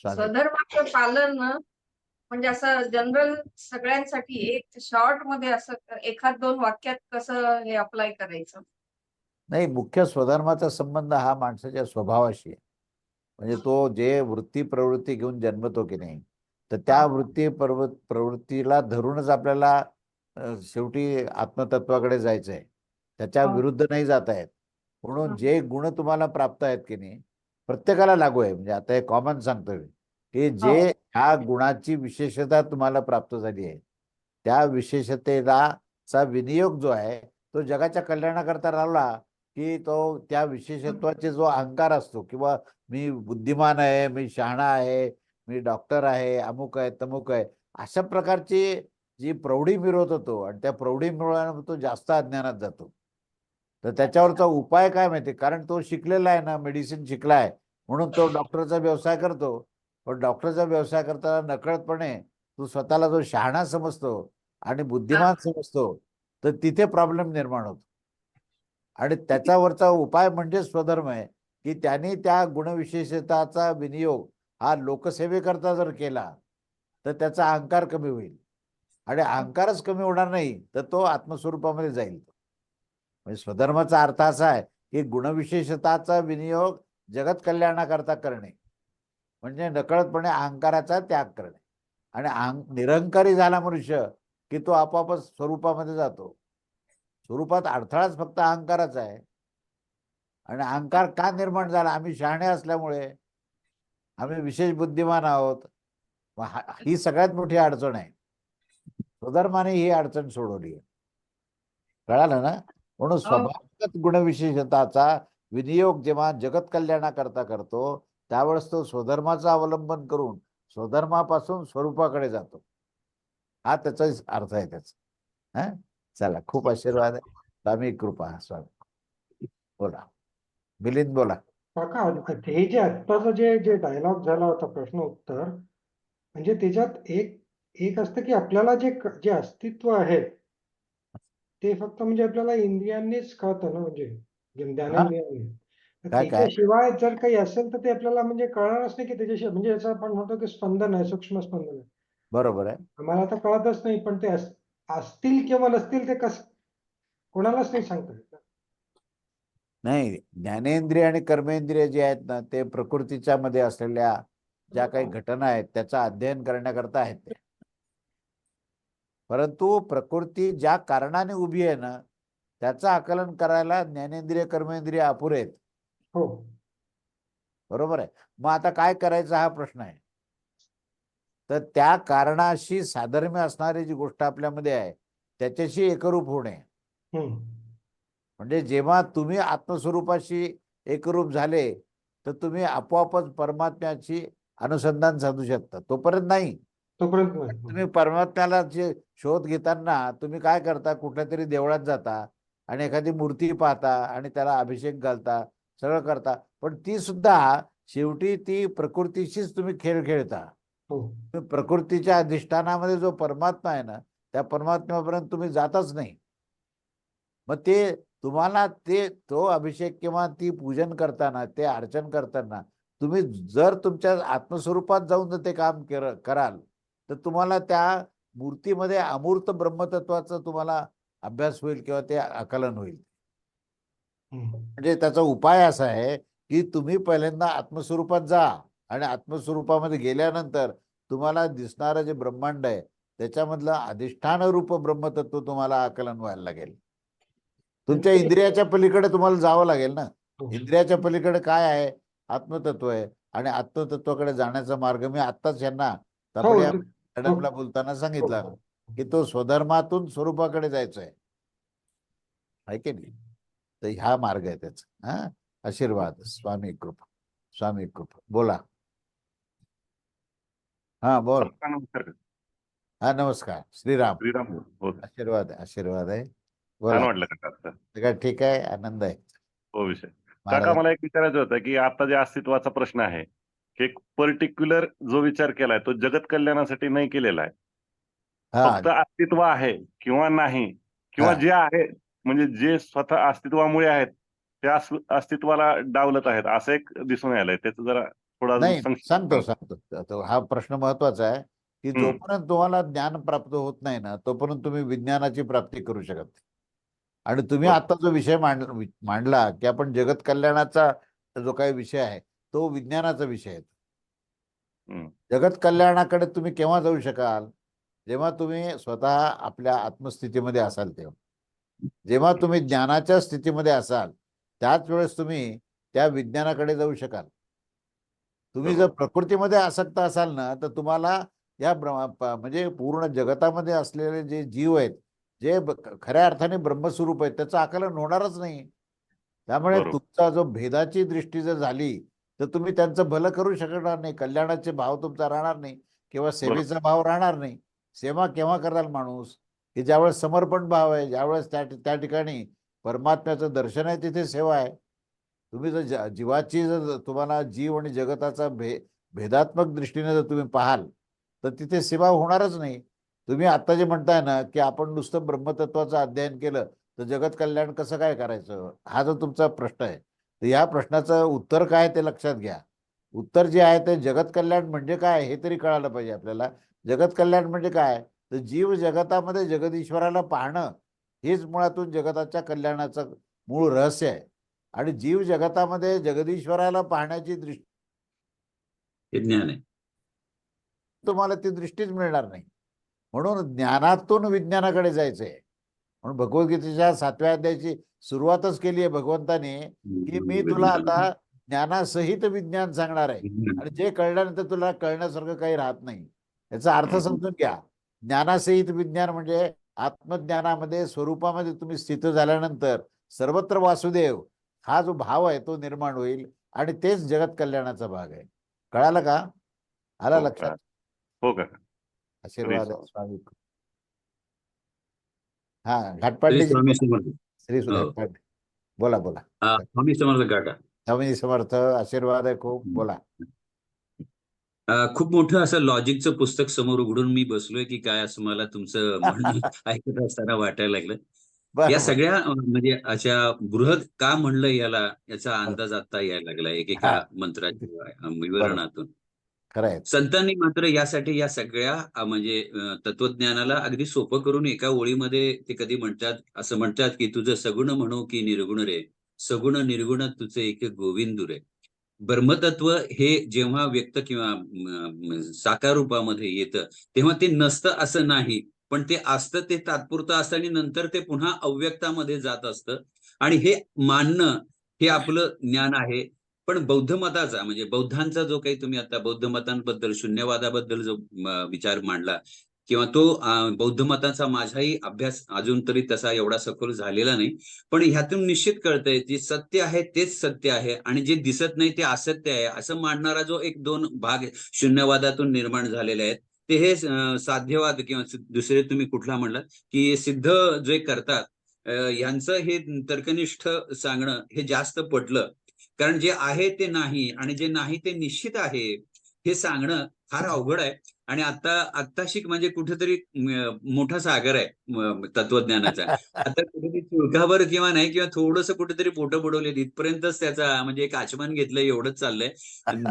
स्वधर्माचं पालन म्हणजे असं जनरल सगळ्यांसाठी एक शॉर्टमध्ये असं एखाद दोन वाक्यात कसं हे अप्लाय करायचं? नाही मुख्य स्वधर्माचा संबंध हा माणसाच्या स्वभावाशी आहे. म्हणजे तो जे वृत्ती प्रवृत्ती घेऊन जन्मतो की नाही तर त्या वृत्ती प्रवृ प्रवृत्तीला धरूनच आपल्याला शेवटी आत्मतत्वाकडे जायचं आहे त्याच्या हा. विरुद्ध नाही जात आहेत म्हणून. जे गुण तुम्हाला प्राप्त आहेत की नाही प्रत्येकाला लागू आहे. म्हणजे आता हे कॉमन सांगतोय मी, की जे ह्या गुणाची विशेषता तुम्हाला प्राप्त झाली आहे त्या विशेषतेला चा विनियोग जो आहे तो जगाच्या कल्याणाकरता राहिला की तो त्या विशेषत्वाचे जो अहंकार असतो किंवा मी बुद्धिमान आहे मी शहाणा आहे मी डॉक्टर आहे अमुक आहे तमुक आहे अशा प्रकारची जी प्रौढी मिळवत होतो आणि त्या प्रौढी मिळवल्यानं तो जास्त अज्ञानात जातो. तर त्याच्यावरचा उपाय काय माहिती कारण तो शिकलेला आहे ना मेडिसिन शिकलाय म्हणून तो डॉक्टरचा व्यवसाय करतो. पण डॉक्टरचा व्यवसाय करताना नकळतपणे तो स्वतःला जो शहाणा समजतो आणि बुद्धिमान समजतो तर तिथे प्रॉब्लेम निर्माण होतो. आणि त्याच्यावरचा उपाय म्हणजे स्वधर्म आहे की त्यांनी त्या गुणविशेषताचा विनियोग हा लोकसेवेकरता जर केला तर त्याचा अहंकार कमी होईल. आणि अहंकारच कमी होणार नाही तर तो आत्मस्वरूपामध्ये जाईल. म्हणजे स्वधर्माचा अर्थ असा आहे की गुणविशेषताचा विनियोग जगत कल्याणाकरता करणे. म्हणजे नकळतपणे अहंकाराचा त्याग करणे. आणि अहं निरंकारी झाला मनुष्य की तो आपोआपच स्वरूपामध्ये जातो. स्वरूपात अडथळाच फक्त अहंकाराचा आहे. आणि अहंकार का निर्माण झाला? आम्ही शहाणे असल्यामुळे. आम्ही विशेष बुद्धिमान आहोत. ही सगळ्यात मोठी अडचण आहे. स्वधर्माने ही अडचण सोडवली आहे. कळालं ना? म्हणून स्वभावगत गुणविशेषताचा विनियोग जेव्हा जगत कल्याणाकरता करतो त्यावेळेस तो स्वधर्माचा अवलंबन करून स्वधर्मापासून स्वरूपाकडे जातो. हा त्याचा अर्थ आहे त्याचा. हा? चला खूप आशीर्वाद आहे. स्वामी कृपा स्वामी. बोला. मिलिंद बोला. हे जे आत्ताचं जे जे डायलॉग झाला होता प्रश्न उत्तर म्हणजे त्याच्यात एक एक असतं की आपल्याला जे जे अस्तित्व आहे ते फक्त म्हणजे आपल्याला इंद्रियांनीच कळतं ना म्हणजे जे ज्ञानेंद्रियांनी तर काय- काय? त्याच्याशिवाय जर काही असेल तर ते आपल्याला म्हणजे कळणारच नाही की त्याच्याशिवाय म्हणजे याचं आपण म्हणतो की स्पंदन आहे सूक्ष्म स्पंदन आहे. बरोबर आहे. आम्हाला तर कळतच नाही पण ते अस- असतील किंवा नसतील ते कस कोणालाच नाही सांगता येत नाही ज्ञानेंद्रिय आणि कर्मेंद्रिय जे आहेत ना ते प्रकृतीच्या मध्ये असलेल्या ज्या काही घटना आहेत त्याचं अध्ययन करण्याकरता आहेत ते. परंतु प्रकृती ज्या कारणाने उभी आहे ना त्याचं आकलन करायला ज्ञानेंद्रिय कर्मेंद्रिय अपुरे आहेत. हो. बरोबर आहे. मग आता काय करायचं हा प्रश्न आहे? तर त्या कारणाशी साधर्म्य असणारी जी गोष्ट आपल्यामध्ये आहे त्याच्याशी एकरूप होणे. म्हणजे जेव्हा तुम्ही आत्मस्वरूपाशी एकरूप झाले तर तुम्ही आपोआपच परमात्म्याची अनुसंधान साधू शकता. तोपर्यंत नाही. तोपर्यंत नाही तुम्ही परमात्म्याला जे शोध घेताना तुम्ही काय करता? कुठल्या तरी देवळात जाता आणि एखादी मूर्ती पाहता आणि त्याला अभिषेक घालता सगळं करता. पण ती सुद्धा शेवटी ती प्रकृतीशीच तुम्ही खेळ खेळता. हो. प्रकृतीच्या अधिष्ठानामध्ये जो परमात्मा आहे ना त्या परमात्म्यापर्यंत तुम्ही जातच नाही. मग ते तुम्हाला ते तो अभिषेक किंवा ती पूजन करताना ते अर्चन करताना तुम्ही जर तुमच्या आत्मस्वरूपात जाऊन जर ते काम केर- कराल तर तुम्हाला त्या मूर्तीमध्ये अमूर्त ब्रह्मतत्वाचा तुम्हाला अभ्यास होईल किंवा ते आकलन होईल. म्हणजे त्याचा उपाय असा आहे की तुम्ही पहिल्यांदा आत्मस्वरूपात जा आणि आत्मस्वरूपामध्ये गेल्यानंतर तुम्हाला दिसणारं जे ब्रह्मांड आहे त्याच्यामधलं अधिष्ठान रूप ब्रह्मतत्व तुम्हाला आकलन व्हायला लागेल. तुमच्या इंद्रियाच्या पलीकडे तुम्हाला जावं लागेल ना. हो. इंद्रियाच्या पलीकडे काय आहे? आत्मतत्व आहे आणि आत्मतत्वाकडे जाण्याचा मार्ग मी आत्ताच यांना हो, मॅडमला बोलताना सांगितलं. हो. की तो स्वधर्मातून स्वरूपाकडे जायचं आहे आहे की नाही? तर ह्या मार्ग आहे त्याचा. हा? आशीर्वाद स्वामी कृपा स्वामी कृपा. बोला. हा बोल. हा नमस्कार. श्रीराम. श्रीराम हो आशीर्वाद आहे आशीर्वाद आहे. छान बोला वाटलं. सगळं ठीक आहे? आनंद आहे. हो विषय. काका मला एक विचारायचं होतं की आता जे अस्तित्वाचा प्रश्न आहे की एक पर्टिक्युलर जो विचार केलाय तो जगत कल्याणासाठी नाही केलेला आहे फक्त अस्तित्व आहे किंवा नाही किंवा. जे आहे म्हणजे जे स्वतः अस्तित्वामुळे आहेत त्या अस- अस्तित्वाला डावलत आहेत असं एक दिसून आलंय त्याचं जरा थोडा सांगतो सांगा. सांगतो हा प्रश्न महत्त्वाचा आहे की. जोपर्यंत तुम्हाला ज्ञान प्राप्त होत नाही ना तोपर्यंत तुम्ही विज्ञानाची प्राप्ती करू शकत नाही आणि तुम्ही. आता जो विषय मांडला की आपण जगत कल्याणाचा जो काही विषय आहे तो विज्ञानाचा विषय आहे. जगत कल्याणाकडे तुम्ही केव्हा जाऊ शकाल जेव्हा तुम्ही स्वतः आपल्या आत्मस्थितीमध्ये असाल तेव्हा जेव्हा तुम्ही ज्ञानाच्या स्थितीमध्ये असाल त्याच वेळेस तुम्ही त्या विज्ञानाकडे जाऊ शकाल तुम्ही जर. प्रकृतीमध्ये आसक्त असाल ना तर तुम्हाला या म्हणजे पूर्ण जगतामध्ये असलेले जे जीव आहेत जे खऱ्या अर्थाने ब्रह्मस्वरूप आहेत त्याचं आकलन होणारच नाही त्यामुळे. तुमचा जो भेदाची दृष्टी जर झाली तर तुम्ही त्यांचं भलं करू शकणार नाही. कल्याणाचे भाव तुमचा राहणार नाही. किंवा सेवेचा भाव राहणार नाही. सेवा केव्हा कराल माणूस? की ज्यावेळेस समर्पण भाव आहे ज्यावेळेस त्या त्या ठिकाणी परमात्म्याचं दर्शन आहे तिथे सेवा आहे. तुम्ही जर जीवाची जर तुम्हाला जीव आणि जगताचा भे भेदात्मक दृष्टीने जर तुम्ही पाहाल तर तिथे सेवा होणारच नाही. तुम्ही आता जे म्हणताय ना की आपण नुसतं ब्रह्मतत्वाचं अध्ययन केलं तर जगत कल्याण कसं काय करायचं? हा जो तुमचा प्रश्न आहे. तर या प्रश्नाचं उत्तर काय ते लक्षात घ्या. उत्तर जे आहे ते जगत कल्याण म्हणजे काय हे तरी कळालं पाहिजे आपल्याला. जगत कल्याण म्हणजे काय? तर जीव जगतामध्ये जगदीश्वराला पाहणं हेच मुळातून जगताच्या कल्याणाचं मूळ रहस्य आहे. आणि जीव जगतामध्ये जगदीश्वराला पाहण्याची दृष्टी ज्ञान आहे. तुम्हाला ती दृष्टीच मिळणार नाही. म्हणून ज्ञानातून विज्ञानाकडे जायचंय. म्हणून भगवद्गीतेच्या सातव्या अध्यायाची सुरुवातच केली आहे भगवंताने की मी तुला आता ज्ञानासहित विज्ञान सांगणार आहे. आणि जे कळल्यानंतर तुला कळण्यासारखं काही राहत नाही. याचा अर्थ. समजून घ्या. ज्ञानासहित विज्ञान म्हणजे आत्मज्ञानामध्ये स्वरूपामध्ये तुम्ही स्थित झाल्यानंतर सर्वत्र वासुदेव हा जो भाव आहे तो निर्माण होईल आणि तेच जगत कल्याणाचा भाग आहे. कळालं का? आला हो, लक्षात. हो का आशीर्वाद स्वामी. हा श्री घाटपांडे स्वामी समर्थ. श्री हो. घाटपांडे बोला बोला. हा, स्वामी समर्थ काका. स्वामी समर्थ आशीर्वाद आहे खूप. बोला. खूप मोठं असं लॉजिकचं पुस्तक समोर उघडून मी बसलोय की काय असं मला तुमचं ऐकत असताना वाटायला लागलं. या. सगळ्या म्हणजे अशा बृहद का म्हणलं याला याचा अंदाज आता यायला लागला एकेका हा. मंत्राच्या विवरणातून. खरंय संतांनी मात्र यासाठी या सगळ्या म्हणजे तत्वज्ञानाला अगदी सोपं करून एका ओळीमध्ये ते कधी म्हणतात असं म्हणतात की तुझं सगुण म्हणू की निर्गुण रे सगुण निर्गुण तुझे एक गोविंदू रे. ब्रह्मतत्व हे जेव्हा व्यक्त किंवा साकार रूपामध्ये येतं तेव्हा ते नसतं असं नाही पण ते असतं ते तात्पुरतं असतं आणि नंतर ते पुन्हा अव्यक्तामध्ये जात असतं. आणि हे मानणं हे आपलं ज्ञान आहे. पण बौद्ध मताचा म्हणजे बौद्धांचा जो काही तुम्ही आता बौद्ध मतांबद्दल शून्यवादाबद्दल जो विचार मांडला किंवा तो बौद्ध मताचा माझाही अभ्यास अजून तरी तसा एवढा सखोल झालेला नाही. पण ह्यातून निश्चित कळतंय जे सत्य आहे तेच सत्य आहे आणि जे दिसत नाही ते असत्य आहे. असं मांडणारा जो एक दोन भाग शून्यवादातून निर्माण झालेले आहेत ते हे साध्यवाद किंवा दुसरे तुम्ही कुठला म्हणलात की सिद्ध जे करतात यांचं हे तर्कनिष्ठ सांगणं हे जास्त पटलं. कारण जे आहे ते नाही आणि जे नाही ते निश्चित आहे हे सांगणं फार अवघड आहे. आणि आता आत्ताशिक म्हणजे कुठेतरी मोठा सागर आहे तत्वज्ञानाचा. आता कुठेतरी चुरकाभर किंवा नाही किंवा थोडंसं कुठेतरी पोटं बुडवले इथपर्यंतच त्याचा म्हणजे एक आचमन घेतलंय एवढंच चाललंय.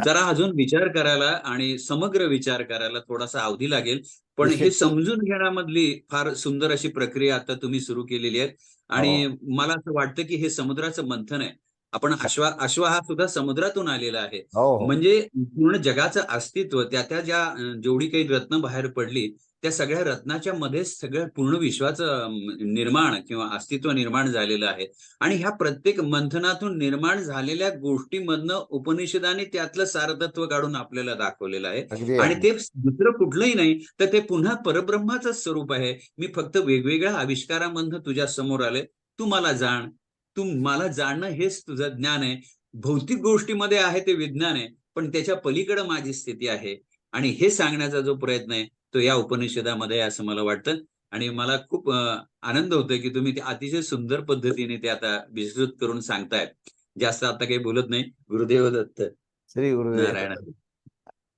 जरा अजून विचार करायला आणि समग्र विचार करायला थोडासा अवधी लागेल. पण हे. समजून घेण्यामधली फार सुंदर अशी प्रक्रिया आता तुम्ही सुरू केलेली आहे आणि मला असं वाटतं की हे समुद्राचं मंथन आहे. आपण अश्वा अश्वा हा सुद्धा समुद्रातून आलेला आहे. हो हो. म्हणजे पूर्ण जगाचं अस्तित्व त्या त्या ज्या जेवढी काही रत्न बाहेर पडली त्या सगळ्या रत्नाच्या मध्ये सगळ्या पूर्ण विश्वाचं निर्माण किंवा अस्तित्व निर्माण झालेलं आहे. आणि ह्या प्रत्येक मंथनातून निर्माण झालेल्या गोष्टीमधनं उपनिषदाने त्यातलं सारतत्व काढून आपल्याला दाखवलेलं आहे. आणि. ते दुसरं कुठलंही नाही तर ते पुन्हा परब्रह्माचं स्वरूप आहे. मी फक्त वेगवेगळ्या आविष्कारामधनं तुझ्या समोर आले तू मला जाण. तू मला जाणणं हेच तुझं ज्ञान आहे. भौतिक गोष्टीमध्ये आहे ते विज्ञान आहे पण त्याच्या पलीकडे माझी स्थिती आहे. आणि हे सांगण्याचा जो प्रयत्न आहे तो या उपनिषदामध्ये आहे असं मला वाटतं. आणि मला खूप आनंद होतोय की तुम्ही ते अतिशय सुंदर पद्धतीने ते आता विस्तृत करून सांगतायत. जास्त आता काही बोलत नाही. गुरुदेव दत्त. श्री गुरुदेव नारायण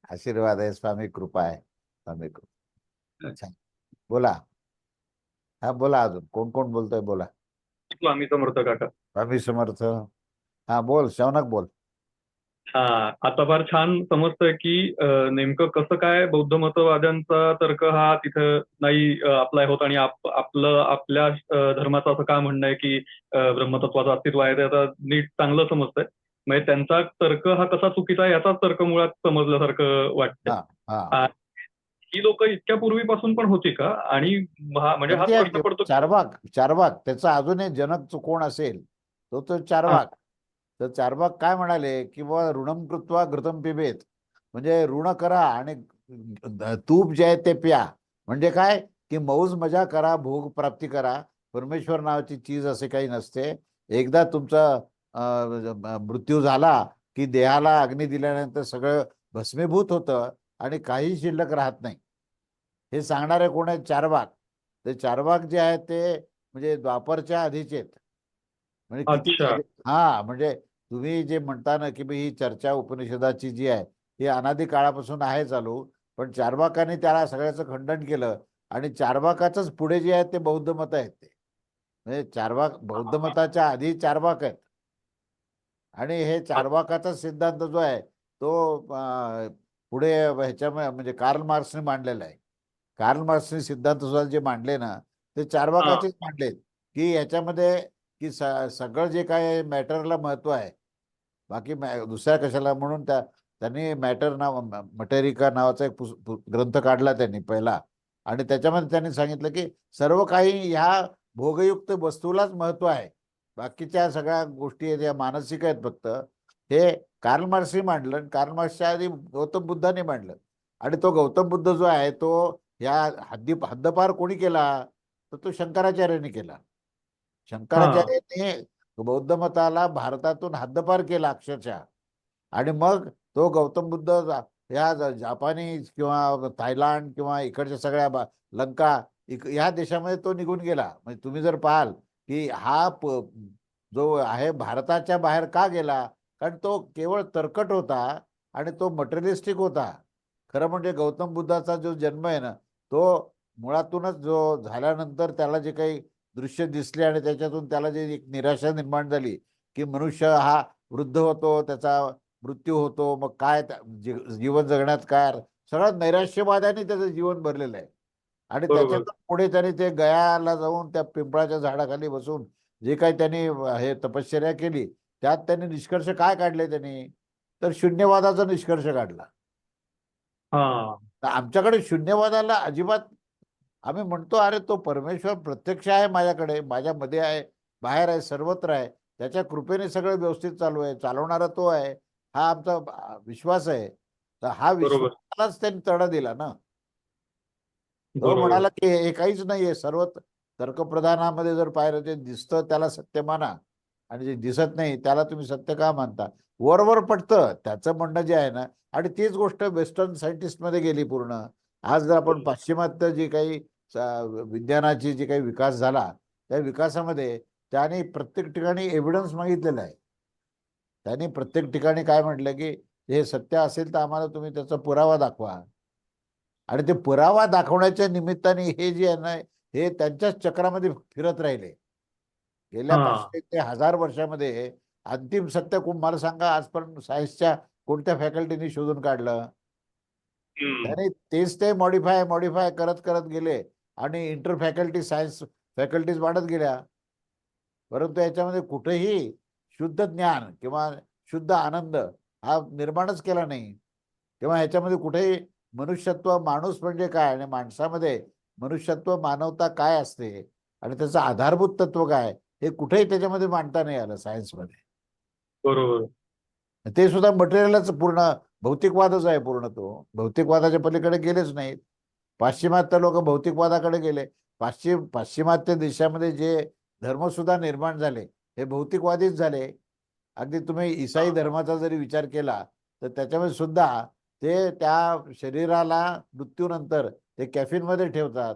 आशीर्वाद आहे स्वामी कृपा आहे. स्वामी कृपा. बोला. हा बोला अजून. कोण कोण बोलतोय? बोला. स्वामी समर्थ काका. स्वामी समर्थ. हा बोल शौनक बोल. हा आता फार छान समजतंय की नेमकं कसं काय बौद्ध मतवाद्यांचा तर्क हा तिथं नाही अप्लाय होत आणि आप, आपलं आपल्या धर्माचं असं का म्हणणं आहे की ब्रह्मतत्वाचं अस्तित्व आहे ते आता नीट चांगलं समजतंय. म्हणजे त्यांचा तर्क हा कसा चुकीचा आहे याचाच तर्क मुळात समजल्यासारखं वाटतंय. हा लोक इतक्या पूर्वीपासून पण होती का? आणि म्हणजे प्रश्न? पडतो चारवाक चारवाक त्याचा अजून एक जनक कोण असेल तो तो चारवाक. तर चारवाक काय म्हणाले? की बुवा ऋणम कृत्वा घृतम पिबेत म्हणजे ऋण करा आणि तूप जे आहे ते प्या. म्हणजे काय? की मौज मजा करा भोग प्राप्ती करा. परमेश्वर नावाची चीज असे काही नसते. एकदा तुमचा मृत्यू झाला की देहाला अग्नी दिल्यानंतर सगळं भस्मीभूत होतं. आणि काही शिल्लक राहत नाही. हे सांगणारे कोण आहेत? चारवाक ते चारवाक जे आहेत ते म्हणजे द्वापरच्या आधीचे आहेत. म्हणजे. आधी- हा म्हणजे तुम्ही जे म्हणता ना की ही चर्चा उपनिषदाची जी आहे ही अनादी काळापासून आहे चालू पण चारवाकाने त्याला सगळ्याचं खंडन केलं आणि चारवाकाचंच पुढे जे आहेत ते बौद्ध मत आहेत ते. म्हणजे चारवाक बौद्ध मताच्या आधी चारवाक आहेत. आणि हे चारवाकाचा सिद्धांत जो आहे तो पुढे ह्याच्यामुळे म्हणजे कार्ल मार्क्सने मांडलेला आहे. कार्ल मार्क्सने सिद्धांत सुद्धा जे मांडले ना ते चारवाकाचेच मांडलेत. की याच्यामध्ये की सगळं जे काय मॅटरला महत्त्व आहे बाकी मॅ- दुसऱ्या कशाला म्हणून त्या त्यांनी मॅटर नाव मटेरिका नावाचा एक ग्रंथ काढला त्यांनी पहिला. आणि त्याच्यामध्ये त्यांनी सांगितलं की सर्व काही ह्या भोगयुक्त वस्तूलाच महत्त्व आहे. बाकीच्या सगळ्या गोष्टी आहेत या मानसिक आहेत फक्त. हे कार्ल मार्क्सने मांडलं आणि कार्ल मार्क्सच्या आधी गौतम बुद्धाने मांडलं. आणि तो गौतम बुद्ध जो आहे तो ह्या हद्दी हद्दपार कोणी केला? तर तो शंकराचार्याने केला. शंकराचार्याने बौद्ध मताला भारतातून हद्दपार केला अक्षरशः. आणि मग तो गौतम बुद्ध या ह्या जापानी किंवा थायलंड किंवा इकडच्या सगळ्या लंका इक ह्या देशामध्ये तो निघून गेला. म्हणजे तुम्ही जर पाहाल की हा प- जो आहे भारताच्या बाहेर का गेला? कारण तो केवळ तरकट होता आणि तो मटेरियलिस्टिक होता खरं म्हणजे गौतम बुद्धाचा जो जन्म आहे ना तो मुळातूनच जो झाल्यानंतर त्याला जे काही दृश्य दिसले आणि त्याच्यातून त्याला जे एक निराशा निर्माण झाली की मनुष्य हा वृद्ध होतो त्याचा मृत्यू होतो मग काय जीवन जगण्यात काय अर्थ? सगळं नैराश्यवादाने त्याचं जीवन भरलेलं आहे आणि बरोबर. त्याच्यातून पुढे त्यांनी ते गयाला जाऊन त्या पिंपळाच्या झाडाखाली बसून जे काही त्यांनी हे तपश्चर्या केली त्यात त्यांनी निष्कर्ष काय काढले त्यांनी? तर शून्यवादाचा निष्कर्ष काढला. हा. तर आमच्याकडे शून्यवादाला अजिबात आम्ही म्हणतो अरे तो परमेश्वर प्रत्यक्ष आहे माझ्याकडे माझ्यामध्ये आहे बाहेर आहे सर्वत्र आहे त्याच्या कृपेने सगळं व्यवस्थित चालू आहे चालवणारा तो आहे हा आमचा विश्वास आहे. तर हा. विश्वासालाच त्यांनी तडा दिला ना. तो म्हणाला की हे काहीच नाहीये सर्व तर्कप्रधानामध्ये जर पाहिलं ते दिसतं त्याला सत्य माना. आणि जे दिसत नाही त्याला तुम्ही सत्य का मानता? वरवर पडतं त्याचं म्हणणं जे आहे ना आणि तीच गोष्ट वेस्टर्न सायंटिस्टमध्ये गेली पूर्ण. आज जर आपण पाश्चिमात्य जी काही विज्ञानाची जी काही विकास झाला त्या विकासामध्ये त्याने प्रत्येक ठिकाणी एव्हिडन्स मागितलेला आहे. त्यांनी प्रत्येक ठिकाणी काय म्हटलं की हे सत्य असेल तर आम्हाला तुम्ही त्याचा पुरावा दाखवा. आणि ते पुरावा दाखवण्याच्या निमित्ताने हे जे आहे ना हे त्यांच्याच चक्रामध्ये फिरत राहिले. गेल्या. पाचशे ते हजार वर्षामध्ये अंतिम सत्य कोण मला सांगा आजपर्यंत सायन्सच्या कोणत्या फॅकल्टीने शोधून काढलं. त्याने तेच ते मॉडीफाय मॉडीफाय करत करत गेले आणि इंटर फॅकल्टी सायन्स फॅकल्टीज वाढत गेल्या परंतु याच्यामध्ये कुठेही शुद्ध ज्ञान किंवा शुद्ध आनंद हा निर्माणच केला नाही किंवा ह्याच्यामध्ये कुठेही मनुष्यत्व माणूस म्हणजे काय आणि माणसामध्ये मनुष्यत्व मानवता काय असते आणि त्याचं आधारभूत तत्व काय हे कुठेही त्याच्यामध्ये मांडता नाही आलं सायन्समध्ये बरोबर. ते सुद्धा मटेरियलच पूर्ण भौतिकवादच आहे पूर्ण तो. भौतिकवादाच्या पलीकडे गेलेच नाहीत. पाश्चिमात्य लोक भौतिकवादाकडे गेले. पाश्चिम पाश्चिमात्य देशामध्ये जे धर्म सुद्धा निर्माण झाले हे भौतिकवादीच झाले. अगदी तुम्ही ईसाई धर्माचा जरी विचार केला तर त्याच्यामध्ये सुद्धा ते त्या शरीराला मृत्यूनंतर ते कॅफिनमध्ये ठेवतात.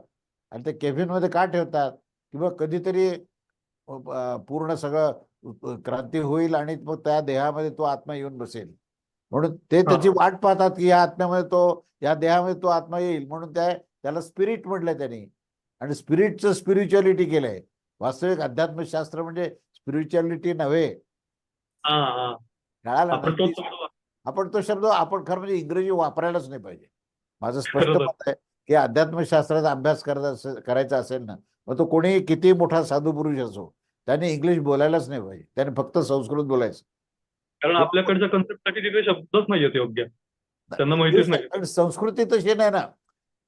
आणि ते कॅफिनमध्ये का ठेवतात? किंवा कधीतरी पूर्ण सगळं क्रांती होईल आणि मग त्या देहामध्ये तो आत्मा येऊन बसेल. म्हणून ते त्याची वाट पाहतात की या आत्म्यामध्ये तो या देहामध्ये तो आत्मा येईल. म्हणून त्या त्याला स्पिरिट म्हटलंय त्यांनी. आणि स्पिरिटचं स्पिरिच्युअलिटी केलंय. वास्तविक अध्यात्मशास्त्र म्हणजे स्पिरिच्युअलिटी नव्हे. कळालं आपण? तो शब्द आपण खरं म्हणजे इंग्रजी वापरायलाच नाही पाहिजे. माझं स्पष्ट. मत आहे की अध्यात्मशास्त्राचा अभ्यास करायचा असेल ना मग तो कोणी किती मोठा साधू पुरुष असो त्याने इंग्लिश बोलायलाच नाही पाहिजे. त्याने फक्त संस्कृत बोलायचं. कारण आपल्याकडच्या कन्सेप्टसाठी तिथे शब्दच नाहीयेत योग्य. त्यांना माहितीच नाही. संस्कृती तशी नाही ना.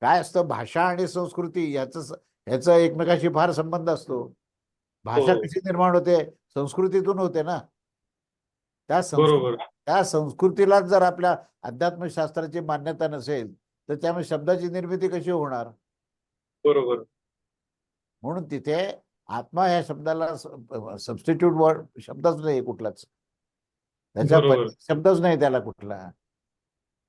काय असतं? भाषा आणि संस्कृती याचं ह्याचा एकमेकाशी फार संबंध असतो. भाषा हो. कशी निर्माण होते? संस्कृतीतून होते ना. त्या त्या संस्कृतीला जर आपल्या अध्यात्मशास्त्राची मान्यता नसेल तर त्यामुळे शब्दाची निर्मिती कशी होणार? बरोबर. म्हणून तिथे आत्मा ह्या शब्दाला सबस्टिट्यूट वर्ड शब्दच नाही कुठलाच. त्याच्या शब्दच नाही त्याला कुठला.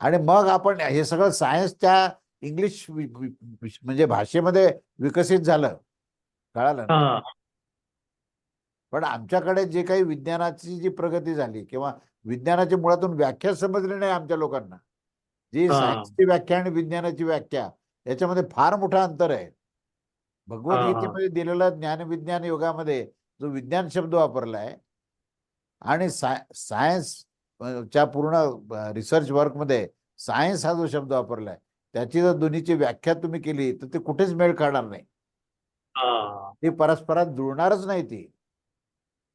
आणि मग आपण हे सगळं सायन्स त्या इंग्लिश म्हणजे भाषेमध्ये विकसित झालं. कळालं ना? पण आमच्याकडे जे काही विज्ञानाची जी प्रगती झाली किंवा विज्ञानाची मुळातून व्याख्या समजली नाही आमच्या लोकांना. जी. सायन्सची व्याख्या आणि विज्ञानाची व्याख्या याच्यामध्ये फार मोठं अंतर आहे. भगवद्गीतेमध्ये दिलेला ज्ञानविज्ञान योगामध्ये जो विज्ञान शब्द वापरलाय आणि साय सायन्स अ, च्या पूर्ण रिसर्च वर्कमध्ये सायन्स हा जो शब्द वापरलाय त्याची जर दोन्हीची व्याख्या तुम्ही केली तर ते कुठेच मेळ खाणार नाही. ती परस्परात जुळणारच नाही ती.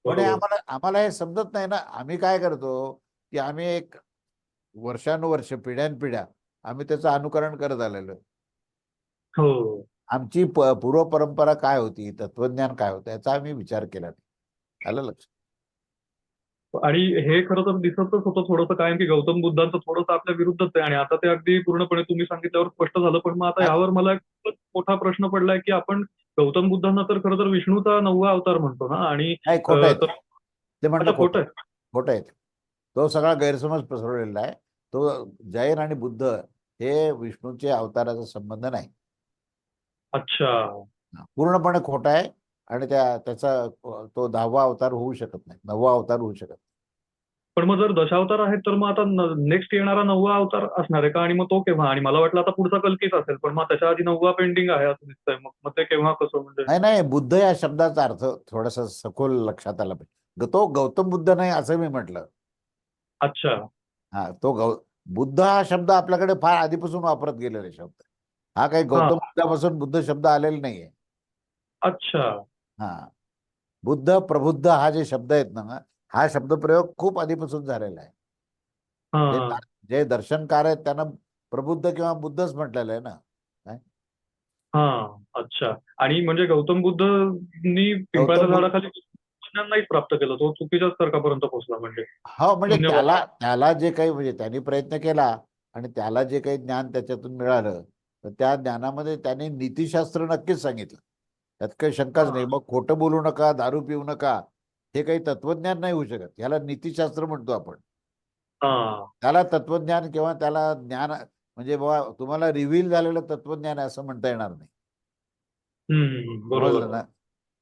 पण. आम्हाला आम्हाला हे समजत नाही ना आम्ही काय करतो की आम्ही एक वर्षानुवर्ष पिढ्यानपिढ्या आम्ही त्याचं अनुकरण करत आलेलो. हो. आमची प- पूर्व परंपरा काय होती तत्वज्ञान काय होतं याचा आम्ही विचार केला नाही आलं लक्ष आणि हे खरं तर दिसतच होतं थोडंसं कायम की गौतम बुद्धांचं थोडंसं आपल्या विरुद्धच आहे आणि आता ते अगदी पूर्णपणे तुम्ही सांगितल्यावर स्पष्ट झालं पण मग आता. यावर मला एक खूपच मोठा प्रश्न पडलाय की आपण गौतम बुद्धांना तर खरं तर विष्णूचा नववा अवतार म्हणतो ना आणि ते. तर- ते म्हणणं अच्छा, खोटं आहे. खोटं आहे ते. तो सगळा गैरसमज पसरवलेला आहे तो जैन आणि बुद्ध हे विष्णूचे अवताराचा संबंध नाही अच्छा. पूर्णपणे खोटा आहे आणि त्या त्याचा तो दहावा अवतार होऊ शकत नाही. नववा अवतार होऊ शकत नाही. पण मग जर दशावतार आहेत तर मग आता नेक्स्ट येणारा नववा अवतार असणार आहे का? आणि मग तो केव्हा? आणि मला वाटलं आता पुढचा कल्कीच असेल पण मग त्याच्या आधी नववा पेंडिंग आहे असं दिसतंय. मग मग ते केव्हा कसं म्हणजे? नाही नाही बुद्ध या शब्दाचा अर्थ थोडासा सखोल लक्षात आला पाहिजे. तो गौतम बुद्ध नाही असं मी म्हटलं. अच्छा. हा तो गौ बुद्ध हा शब्द आपल्याकडे फार आधीपासून वापरत गेलेला शब्द. हा काही गौतम बुद्धापासून बुद्ध शब्द आलेला नाहीये. अच्छा. हा. बुद्ध प्रबुद्ध हा जे शब्द आहेत ना हा शब्दप्रयोग खूप आधीपासून झालेला आहे. जे दर्शनकार आहेत त्यांना प्रबुद्ध किंवा बुद्धच म्हटलेलं आहे ना. हा अच्छा. आणि म्हणजे गौतम बुद्धनी पिंपळाच्या बुद्ध- झाडाखाली नाहीच प्राप्त केलं तो चुकीच्याच तर्कापर्यंत पोहोचला म्हणजे. हो म्हणजे. त्याला त्याला जे काही म्हणजे त्यांनी प्रयत्न केला आणि त्याला जे काही ज्ञान त्याच्यातून मिळालं तर त्या ज्ञानामध्ये त्याने नीतिशास्त्र नक्कीच सांगितलं. त्यात काही शंकाच नाही. मग खोटं बोलू नका दारू पिऊ नका हे काही तत्वज्ञान नाही होऊ शकत. याला नीतिशास्त्र म्हणतो आपण. त्याला तत्वज्ञान किंवा त्याला ज्ञान म्हणजे बाबा तुम्हाला रिव्हील झालेलं तत्वज्ञान आहे असं म्हणता येणार नाही. बरोबर. ना?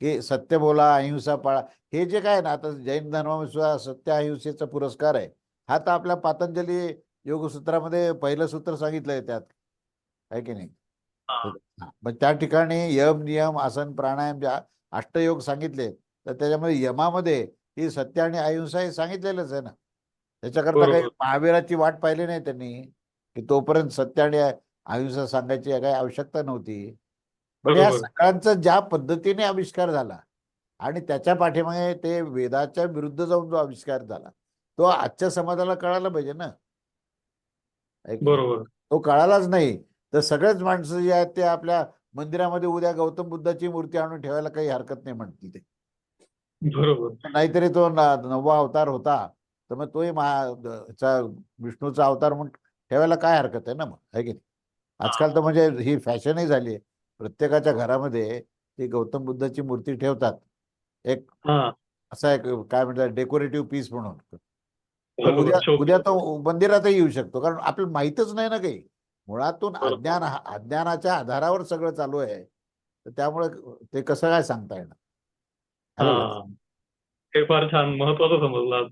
की सत्य बोला अहिंसा पाळा. हे जे काय ना आता जैन धर्मामध्ये सत्य अहिंसेचा पुरस्कार आहे. हा तर आपल्या पातंजली योगसूत्रामध्ये पहिलं सूत्र सांगितलंय त्यात. आहे की नाही? मग त्या ठिकाणी यम नियम आसन प्राणायाम ज्या अष्टयोग सांगितले तर त्याच्यामध्ये यमामध्ये ही सत्य आणि अहिंसा हे सांगितलेलंच आहे ना. त्याच्याकरता काही. महावीराची वाट पाहिली नाही त्यांनी की तोपर्यंत सत्य आणि अहिंसा सांगायची काही आवश्यकता नव्हती. पण या. सगळ्यांचा ज्या पद्धतीने आविष्कार झाला आणि त्याच्या पाठीमागे ते वेदाच्या विरुद्ध जाऊन जो आविष्कार झाला तो आजच्या समाजाला कळायला पाहिजे ना? बरोबर. तो कळालाच नाही. तर सगळेच माणसं जे आहेत ते आपल्या मंदिरामध्ये उद्या गौतम बुद्धाची मूर्ती आणून ठेवायला काही हरकत नाही म्हणतील ते. बरोबर. नाहीतरी तो नववा अवतार होता तर मग तोही महा विष्णूचा अवतार म्हणून ठेवायला काय हरकत आहे ना मग आहे की नाही? आजकाल तर म्हणजे ही फॅशनही झाली आहे. प्रत्येकाच्या घरामध्ये ती गौतम बुद्धाची मूर्ती ठेवतात. एक असा एक काय म्हणतात डेकोरेटिव्ह पीस म्हणून. उद्या उद्या तो मंदिरातही येऊ शकतो कारण आपल्याला माहीतच नाही ना काही. मुळातून. अज्ञान अज्ञानाच्या आधारावर सगळं चालू आहे. तर त्यामुळे ते कसं काय सांगता येणार? हा. फार छान महत्वाचं समजलं.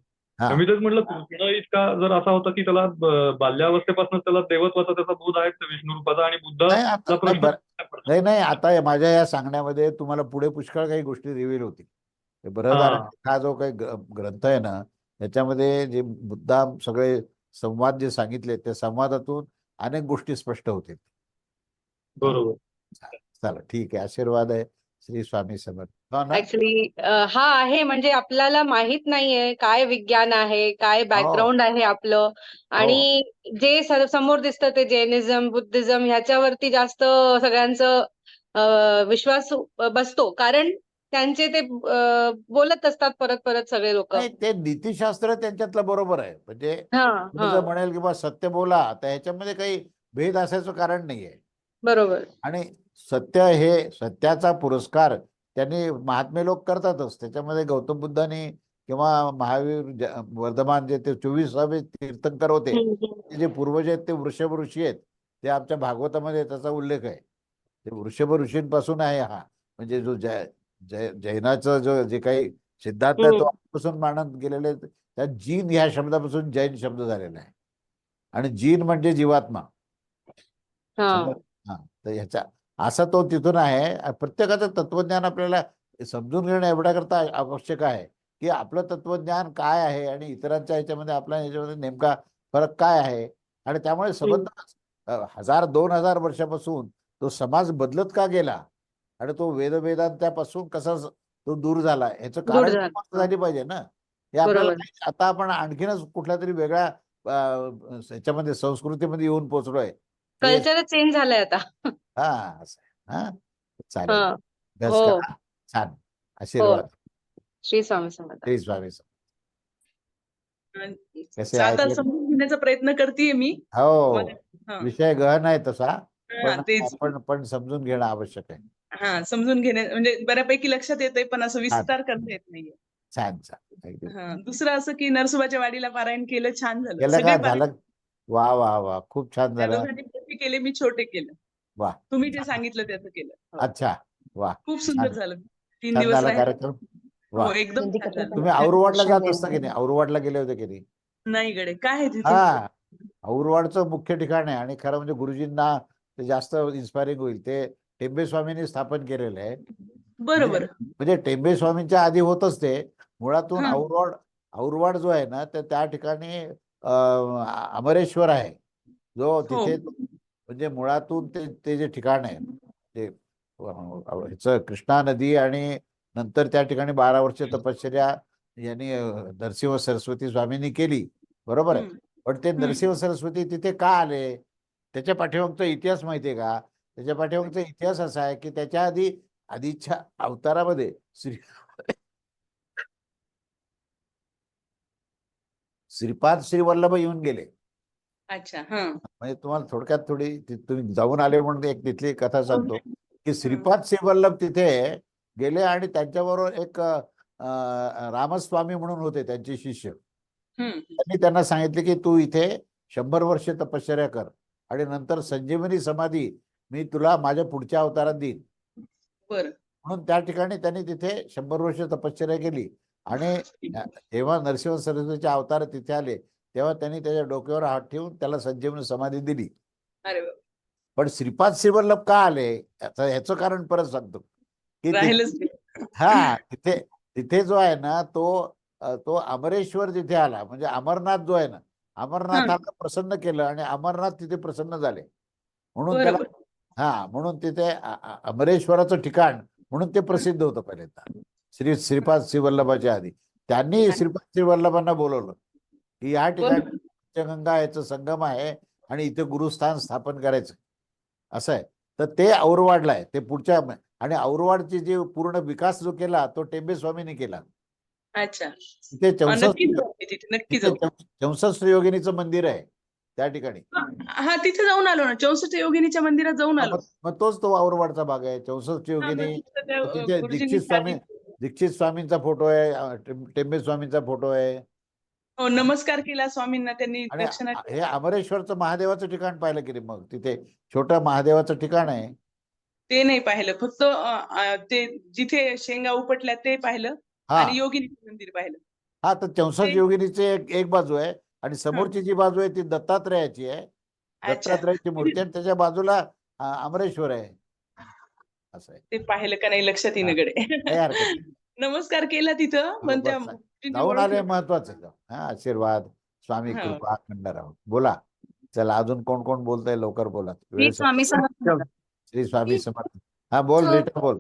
मी तेच म्हटलं कृष्ण इतका जर असा होता की त्याला बाल्यावस्थेपासून त्याला देवत्वाचा त्याचा बोध आहे विष्णू रूपाचा आणि बुद्ध नाही आता नाही, बरं- आता माझ्या या सांगण्यामध्ये तुम्हाला पुढे पुष्कळ काही गोष्टी रिव्हील होतील. बृहदारण्यक हा. जो काही ग्र- ग्रंथ आहे ना त्याच्यामध्ये जे मुद्दाम सगळे संवाद जे सांगितले त्या संवादातून अनेक गोष्टी स्पष्ट होतील. बरोबर. चला ठीक आहे. आशीर्वाद आहे. श्री स्वामी समर्थ. हो? ऍक्च्युली हा आहे म्हणजे आपल्याला माहीत नाहीये काय विज्ञान आहे काय बॅकग्राऊंड आहे आपलं. आणि जे स- समोर दिसतं ते जैनिझम बुद्धिझम ह्याच्यावरती जास्त सगळ्यांचं विश्वास बसतो. कारण त्यांचे ते बोलत असतात परत परत सगळे लोक. नाही ते नीतिशास्त्र त्यांच्यातलं बरोबर आहे. म्हणजे तुम्ही जर म्हणेल की बा सत्य बोला तर ह्याच्यामध्ये काही भेद असायचं कारण नाहीये. बरोबर. आणि सत्य हे सत्याचा पुरस्कार त्यांनी महात्मे लोक करतातच. त्याच्यामध्ये गौतम बुद्धांनी किंवा महावीर वर्धमान जे ते चोवीसावे तीर्थंकर होते. ते जे पूर्वज आहेत ते वृषभ ऋषी आहेत. ते आमच्या भागवतामध्ये त्याचा उल्लेख आहे. ते वृषभ ऋषींपासून आहे हा. म्हणजे जो जै जै जैनाचं जो जे काही सिद्धांत आहे तो. आजपासून मानत गेलेले. त्यात जीन ह्या शब्दापासून जैन शब्द झालेला आहे. आणि जीन म्हणजे जीवात्मा. हा. तर ह्याचा असा तो तिथून आहे प्रत्येकाचं तत्वज्ञान आपल्याला समजून घेणं एवढ्या करता आवश्यक आहे की आपलं तत्वज्ञान काय आहे आणि इतरांच्या ह्याच्यामध्ये आपल्या ह्याच्यामध्ये नेमका फरक काय आहे? आणि त्यामुळे संबंध हजार दोन हजार वर्षापासून तो समाज बदलत का गेला? आणि तो वेदवेदांतापासून कसा तो दूर झाला ह्याचं कारण झाला. पाहिजे ना. हे आपल्याला आता आपण आणखीनच कुठल्या तरी वेगळ्या ह्याच्यामध्ये संस्कृतीमध्ये येऊन पोहोचलोय. कल्चरच चेंज झालंय आता. हा. हा? चालेल. हा. हो. छान. आशीर्वाद. श्री स्वामी समर्थ. श्री स्वामी घेण्याचा प्रयत्न करते मी. हो. हा. विषय गहन आहे तसा. हा, पण पण समजून घेणं आवश्यक आहे. हा समजून घेणे म्हणजे बऱ्यापैकी लक्षात येतंय पण असं विस्तार करता येत नाहीये. छान छान अगदी. हा दुसरं असं की नरसोबाच्या वाडीला पारायण केलं छान झालं. केलं सगळे का पारायण झालं. वा वा वा खूप छान झालं. मोठे केले मी छोटे केलं. वा. तुम्ही जे सांगितलं त्याचं केलं. हो. अच्छा. वा. खूप सुंदर छान. झालं. तीन छान दिवस झाला राहिले. कार्यक्रम. वा. हो एकदम छान झालं. तुम्ही औरवाडला जात असता की नाही? औरवाडला गेले होते की नाही? नाही गडे. काय आहे तिथे? हा. औरवाडचं मुख्य ठिकाण आहे आणि खरं म्हणजे गुरुजींना ते जास्त इन्स्पायरिंग होईल. ते टेंबे स्वामींनी स्थापन केलेलं आहे. बरोबर. म्हणजे टेंबे स्वामींच्या आधी होतच ते. मुळातून. औरवाड औरवाड जो आहे ना तर त्या ठिकाणी अमरेश्वर आहे. जो हो. तिथे म्हणजे मुळातून ते ते जे ठिकाण आहे ते ह्याचं कृष्णा नदी आणि नंतर त्या ठिकाणी बारा वर्ष तपश्चर्या यांनी नरसिंह सरस्वती स्वामींनी केली. बरोबर आहे. पण ते नरसिंह सरस्वती तिथे का आले? त्याच्या पाठीमागचा इतिहास माहितीये का? त्याच्या पाठीमागचा इतिहास असा आहे की त्याच्या आधी आधीच्या अवतारामध्ये श्री श्रीपाद श्रीवल्लभ येऊन गेले. अच्छा हा. म्हणजे तुम्हाला थोडक्यात थोडी तुम्ही जाऊन आले म्हणून एक तिथली कथा सांगतो. की श्रीपाद श्रीवल्लभ तिथे गेले आणि त्यांच्याबरोबर एक रामस्वामी म्हणून होते त्यांचे शिष्य. त्यांनी त्यांना सांगितले की तू इथे शंभर वर्ष तपश्चर्या कर आणि नंतर संजीवनी समाधी मी तुला माझ्या पुढच्या अवतारात देईन. म्हणून त्या ठिकाणी त्यांनी तिथे शंभर वर्ष तपश्चर्या केली. आणि जेव्हा नरसिंह सरस्वतीचे अवतार तिथे आले तेव्हा त्यांनी त्याच्या डोक्यावर हात ठेवून त्याला संजीवनी समाधी दिली. पण श्रीपाद श्रीवल्लभ का आले? याचं ह्याचं कारण परत सांगतो. की. हा तिथे तिथे जो आहे ना तो तो अमरेश्वर तिथे आला म्हणजे अमरनाथ जो आहे ना अमरनाथाला प्रसन्न केलं आणि अमरनाथ तिथे प्रसन्न झाले. म्हणून त्याला हा म्हणून तिथे अमरेश्वराचं ठिकाण म्हणून ते प्रसिद्ध होतं पहिल्यांदा. श्री श्रीपाद श्रीवल्लभाच्या आधी. त्यांनी श्रीपाद श्रीवल्लभांना बोलवलं. की या ठिकाणी पंचगंगा याचं संगम आहे आणि इथे गुरुस्थान स्थापन करायचं. असं आहे. तर ते औरवाडला आहे. ते पुढच्या आणि औरवाडची जी पूर्ण विकास जो केला तो टेंबे स्वामींनी केला. अच्छा. तिथे चौसष्ट चौसष्ट योगिनीचं मंदिर आहे. त्या ठिकाणी. हा तिथे जाऊन आलो ना. चौसष्ट योगिनीच्या मंदिरात जाऊन आलो. मग तोच तो औरवाडचा भाग आहे. चौसष्ट योगिनी तिथं दीक्षित स्वामी. दीक्षित स्वामींचा फोटो आहे. टेंबे स्वामींचा फोटो आहे. हो नमस्कार केला स्वामींना त्यांनी दक्षिणा हे अमरेश्वरचं महादेवाचं ठिकाण पाहिलं की नाही मग? तिथे छोटं महादेवाचं ठिकाण आहे. ते नाही पाहिलं. फक्त अ, ते जिथे शेंगा उपटल्या ते पाहिलं हा. आणि योगिनी मंदिर पाहिलं. हा तर चौसष्ट ते- योगिनीचे एक एक बाजू आहे. आणि समोरची जी बाजू आहे ती दत्तात्रयाची आहे. दत्तात्रयाची मूर्ती आणि त्याच्या बाजूला अमरेश्वर आहे. असं आहे. ते पाहिलं का नाही लक्षात नाही. नमस्कार केला तिथं पण त्या जाऊन आले. महत्वाचं आहे. हा आशीर्वाद स्वामी हो. कृपा अखंड राहो बोला. चला अजून कोण कोण बोलतंय लवकर बोला. स्वामी समर्थ. श्री स्वामी समर्थ. हाँ बोल बेटा बोल.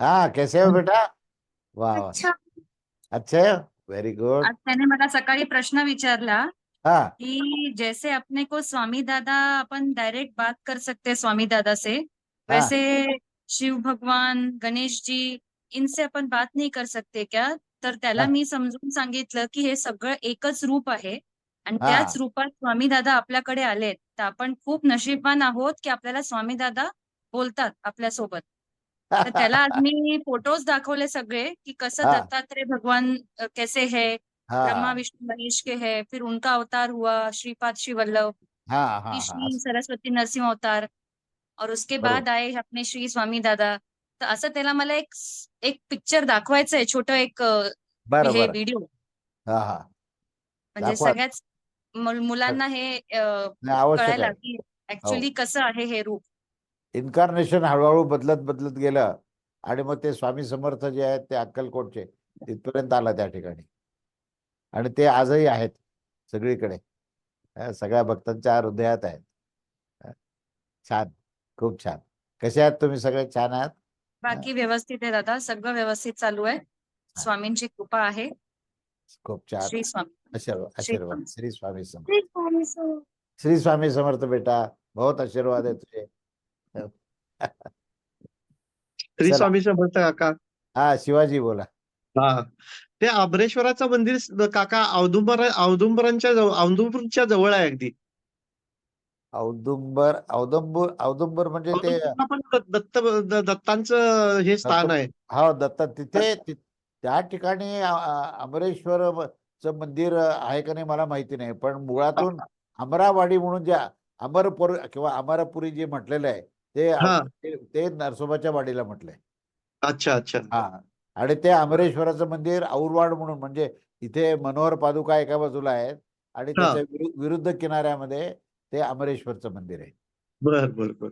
हाँ कैसे हो बेटा? वाह वाह. अच्छा. अच्छे वेरी गुड आज त्याने मला सकाळी प्रश्न विचारला. हाँ। कि जैसे अपने को स्वामी दादा अपन डायरेक्ट बात कर सकते हैं स्वामी दादा से। हाँ। वैसे शिव भगवान गणेश जी इनसे अपन बात नहीं कर सकते क्या? तर त्याला हा. मी समजून सांगितलं की हे सगळं एकच रूप आहे आणि हा. त्याच रूपात स्वामी दादा आपल्याकडे आलेत. तर आपण खूप नशीबवान आहोत की आपल्याला स्वामी दादा बोलतात आपल्यासोबत. तर त्याला आज मी फोटोज दाखवले सगळे की कसं हा. दत्तात्रेय भगवान अ, कैसे है? ब्रह्मा हाँ विष्णु महेश के है फिर उनका अवतार हुआ श्रीपाद श्री वल्लभ हाँ हाँ हाँ। श्री सरस्वती नरसिंह अवतार और उसके. बाद आए अपने श्री स्वामी दादा। तर असं त्याला मला एक एक पिक्चर दाखवायचं आहे छोटं एक हे व्हिडिओ हा हा. म्हणजे दाखवा. सगळ्याच मुल- मुलांना हे अ, नाही आवश्यक कळायला आहे की ऍक्च्युली कसं आहे हे रूप. इन्कार्नेशन हळूहळू बदलत बदलत गेलं. आणि मग ते स्वामी समर्थ जे आहेत ते अक्कलकोटचे तिथपर्यंत आलं त्या ठिकाणी. आणि ते आजही आहेत सगळीकडे. सगळ्या भक्तांच्या हृदयात आहेत. छान खूप छान. कसे आहात तुम्ही सगळे? छान आहात? बाकी व्यवस्थित आहे दादा सगळं व्यवस्थित चालू आहे. स्वामींची कृपा आहे. खूप छान. श्री स्वामी. आशीर्वाद श्री आशीर्वाद. स्वामी. श्री स्वामी समर्थ. श्री स्वामी समर्थ. बेटा. बहुत आशीर्वाद आहे तुझे. श्री. स्वामी समर्थ काका. हा शिवाजी बोला. हा. ते अमरेश्वराचं मंदिर स- काका औदुंबर औदुंबरांच्या जवळ औदुंबरच्या जवळ आहे अगदी. औदुंबर औदुंबर औदुंबर म्हणजे ते औदुंबरला पण द- दत्त द- दत्तांचं हे स्थान आहे. हा दत्त तिथे ति- त्या ठिकाणी अ- अ- अमरेश्वरचं मंदिर आहे का नाही मला माहिती नाही पण मुळातून अमरावाडी म्हणून जे अमरपूर किंवा अमरपुरी जे म्हटलेलं आहे ते हा. ते ते नरसोबाच्या वाडीला म्हटलंय. अच्छा अच्छा. हा. आणि ते अमरेश्वराचं मंदिर औरवाड म्हणून म्हणजे इथे मनोहर पादुका एका बाजूला आहेत आणि. त्याच्या विरु- विरुद्ध किनाऱ्यामध्ये ते अमरेश्वरचं मंदिर आहे बर बर बर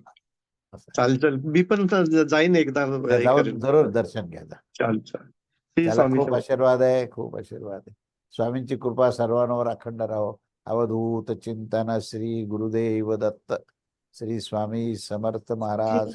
असं. चालेल चालेल मी पण जाईन एकदा हे जाऊन करेन. जरूर दर्शन घ्या जा. चालेल चालेल श्री त्याला स्वामी खूप समर्थ. आशीर्वाद आहे खूप आशीर्वाद आहे स्वामींची कृपा सर्वांवर अखंड राहो अवधूत चिंतन श्री गुरुदेव दत्त श्री स्वामी समर्थ महाराज